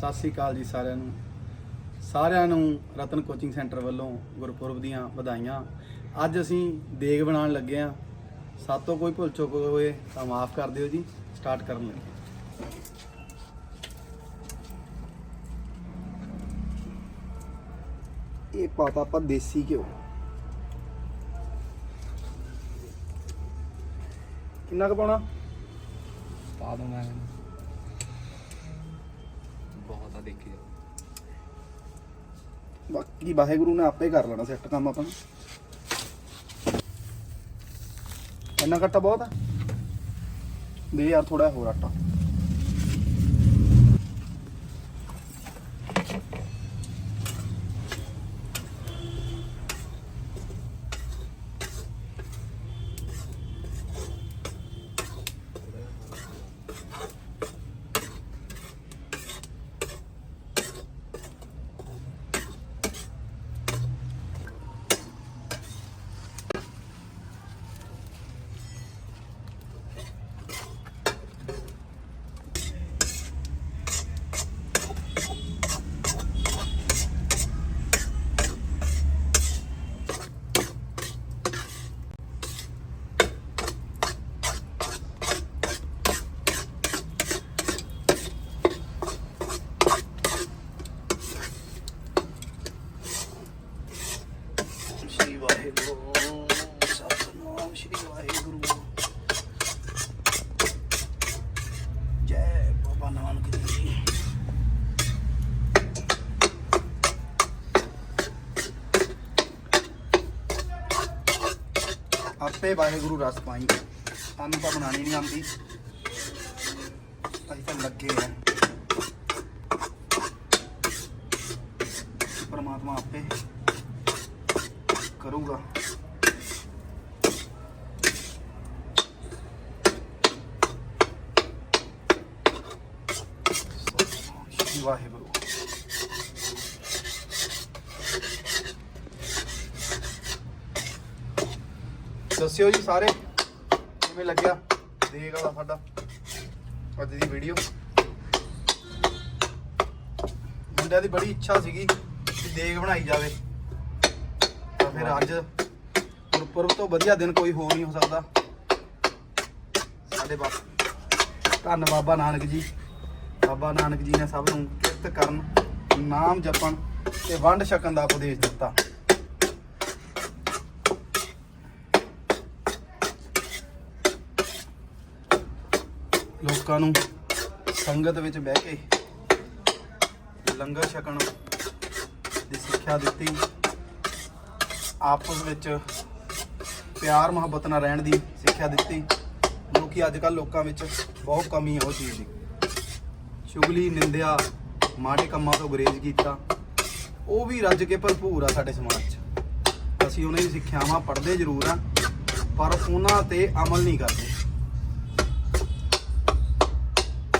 ਸਤਿ ਸ੍ਰੀ ਅਕਾਲ ਜੀ ਸਾਰਿਆਂ ਨੂੰ। ਸਾਰਿਆਂ ਨੂੰ ਰਤਨ ਕੋਚਿੰਗ ਸੈਂਟਰ ਵੱਲੋਂ ਗੁਰਪੁਰਬ ਦੀਆਂ ਵਧਾਈਆਂ। ਅੱਜ ਅਸੀਂ ਦੇਗ ਬਣਾਉਣ ਲੱਗੇ ਆ ਸਾਤੋਂ ਕੋਈ ਭੁੱਲ ਚੁੱਕ ਹੋਏ ਤਾਂ ਮਾਫ ਕਰ ਦਿਓ ਜੀ। ਸਟਾਰਟ ਕਰਨ ਲੱਗੇ ਇਹ ਪਾਤਾ ਆਪਾਂ ਦੇਸੀ ਘਿਓ। ਕਿੰਨਾ ਕੁ ਪਾਉਣਾ? ਪਾ ਦੂੰ ਮੈਂ ਬਹੁਤ ਆ ਬਾਕੀ ਵਾਹਿਗੁਰੂ ਨੇ ਆਪੇ ਕਰ ਲੈਣਾ ਸੈੱਟ ਕੰਮ ਆਪਾਂ ਨੂੰ। ਇੰਨਾ ਘੱਟਾ ਬਹੁਤ ਆ? ਦੇ ਯਾਰ ਥੋੜਾ ਹੋਰ ਆਟਾ ਸ਼੍ਰੀ ਵਾਹਿਗੁਰੂ ਸਤਨਾਮ ਸ਼੍ਰੀ ਵਾਹਿਗੁਰੂ ਜੈ ਬਾਬਾ ਨਾਨਕ ਜੀ ਆਪੇ ਵਾਹਿਗੁਰੂ ਰਸ ਪਾਈ ਸਾਨੂੰ ਤਾਂ ਬਣਾਣੀ ਨਹੀਂ ਆਉਂਦੀ ਅਸੀਂ ਤਾਂ ਲੱਗੇ ਆ ਪਰਮਾਤਮਾ ਆਪੇ ਕਰੂਗਾ ਸ਼੍ਰੀ ਵਾਹਿਗੁਰੂ। ਦੱਸਿਓ ਜੀ ਸਾਰੇ ਕਿਵੇਂ ਲੱਗਿਆ ਦੇਖ ਵਾਲਾ ਸਾਡਾ ਅੱਜ ਦੀ ਵੀਡੀਓ ਮੁੰਡਿਆਂ ਦੀ ਬੜੀ ਇੱਛਾ ਸੀਗੀ ਕਿ ਦੇਗ ਬਣਾਈ ਜਾਵੇ। ਤਾਂ ਫਿਰ ਅੱਜ ਗੁਰਪੁਰਬ ਤੋਂ ਵਧੀਆ ਦਿਨ ਕੋਈ ਹੋਰ ਨਹੀਂ ਹੋ ਸਕਦਾ। ਸਾਡੇ ਬਾਪ ਧੰਨ ਬਾਬਾ ਨਾਨਕ ਜੀ। ਬਾਬਾ ਨਾਨਕ ਜੀ ਨੇ ਸਭ ਨੂੰ ਕਿਰਤ ਕਰਨ, ਨਾਮ ਜਪਣ ਤੇ ਵੰਡ ਛਕਣ ਦਾ ਉਪਦੇਸ਼ ਦਿੱਤਾ। ਲੋਕਾਂ ਨੂੰ ਸੰਗਤ ਵਿੱਚ ਬਹਿ ਕੇ ਲੰਗਰ ਛਕਣ ਦੀ ਸਿੱਖਿਆ ਦਿੱਤੀ। ਆਪਸ ਵਿੱਚ ਪਿਆਰ ਮੁਹੱਬਤ ਨਾਲ ਰਹਿਣ ਦੀ ਸਿੱਖਿਆ ਦਿੱਤੀ, ਜੋ ਕਿ ਅੱਜ ਕੱਲ ਲੋਕਾਂ ਵਿੱਚ ਬਹੁਤ ਕਮੀ ਹੈ ਉਹ ਚੀਜ਼ ਦੀ। ਸ਼ੁਗਲੀ, ਨਿੰਦਿਆ, ਮਾੜੇ ਕੰਮਾਂ ਤੋਂ ਗੁਰੇਜ਼ ਕੀਤਾ। ਉਹ ਵੀ ਰੱਜ ਕੇ ਭਰਪੂਰ ਆ ਸਾਡੇ ਸਮਾਜ 'ਚ। ਅਸੀਂ ਉਹਨਾਂ ਦੀ ਸਿੱਖਿਆਵਾਂ ਪੜ੍ਹਦੇ ਜ਼ਰੂਰ ਆ, ਪਰ ਉਹਨਾਂ ਤੇ ਅਮਲ ਨਹੀਂ ਕਰਦੇ।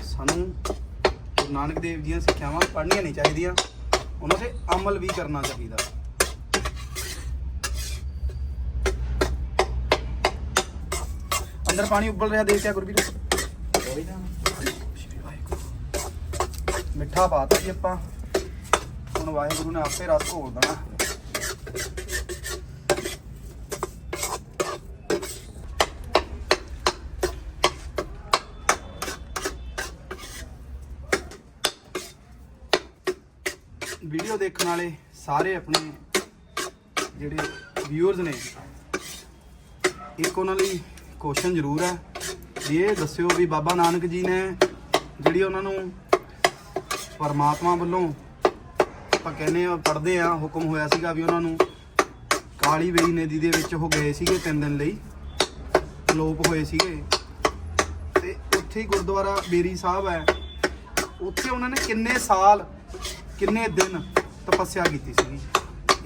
ਸਾਨੂੰ ਗੁਰੂ ਨਾਨਕ ਦੇਵ ਜੀ ਦੀਆਂ ਸਿੱਖਿਆਵਾਂ ਪੜ੍ਹਨੀਆਂ ਨਹੀਂ ਚਾਹੀਦੀਆਂ, ਉਹਨਾਂ ਤੇ ਅਮਲ ਵੀ ਕਰਨਾ ਚਾਹੀਦਾ। ਅੰਦਰ ਪਾਣੀ ਉੱਬਲ ਰਿਹਾ, ਦੇਖ ਕੇ ਗੁਰਬੀਰ। ਸ਼੍ਰੀ ਵਾਹਿਗੁਰੂ। ਮਿੱਠਾ ਪਾਤਾ ਜੀ ਆਪਾਂ। ਹੁਣ ਵਾਹਿਗੁਰੂ ਨੇ ਆਪੇ ਰਸ ਘੋਲ ਦੇਣਾ। ਵੀਡੀਓ ਦੇਖਣ ਵਾਲੇ ਸਾਰੇ ਆਪਣੇ ਜਿਹੜੇ ਵਿਊਅਰਸ ਨੇ, ਇੱਕ ਉਹਨਾਂ ਲਈ ਕੁਐਸਚਨ ਜ਼ਰੂਰ ਹੈ। ਵੀ ਇਹ ਦੱਸਿਓ ਵੀ ਬਾਬਾ ਨਾਨਕ ਜੀ ਨੇ ਜਿਹੜੀ ਉਹਨਾਂ ਨੂੰ ਪਰਮਾਤਮਾ ਵੱਲੋਂ ਆਪਾਂ ਕਹਿੰਦੇ ਆ, ਪੜ੍ਹਦੇ ਆ, ਹੁਕਮ ਹੋਇਆ ਸੀਗਾ ਵੀ ਉਹਨਾਂ ਨੂੰ ਕਾਲੀ ਵੇਈ ਨਦੀ ਦੇ ਵਿੱਚ ਉਹ ਗਏ ਸੀਗੇ ਤਿੰਨ ਦਿਨ ਲਈ ਲੋਪ ਹੋਏ ਸੀਗੇ। ਤੇ ਉੱਥੇ ਹੀ ਗੁਰਦੁਆਰਾ ਬੇਰੀ ਸਾਹਿਬ ਹੈ। ਉੱਥੇ ਉਹਨਾਂ ਨੇ ਕਿੰਨੇ ਸਾਲ, ਕਿੰਨੇ ਦਿਨ ਤਪੱਸਿਆ ਕੀਤੀ ਸੀਗੀ।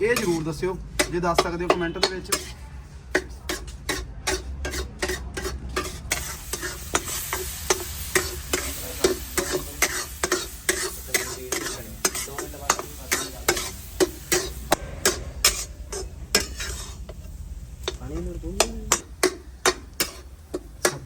ਇਹ ਜ਼ਰੂਰ ਦੱਸਿਓ, ਜੇ ਦੱਸ ਸਕਦੇ ਹੋ ਕਮੈਂਟ ਦੇ ਵਿੱਚ।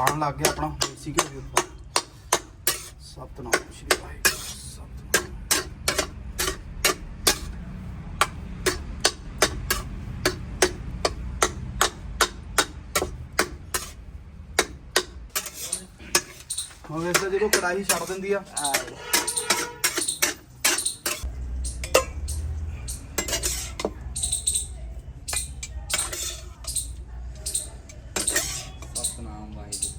ਆਉਣ ਲੱਗ ਗਿਆ ਆਪਣਾ ਦੇਸੀ ਘਿਓ ਵੀ ਉੱਪਰ। ਸਤਨਾਮ, ਸ਼੍ਰੀ ਵਾਹਿਗੁਰੂ ਸਤਨਾਮ। ਹੁਣ ਵੇਖੋ ਜਦੋਂ ਕੜਾਹੀ ਛੱਡ ਦਿੰਦੀ ਆ ਸਤਨਾਮ ਵਾਹਿਗੁਰੂ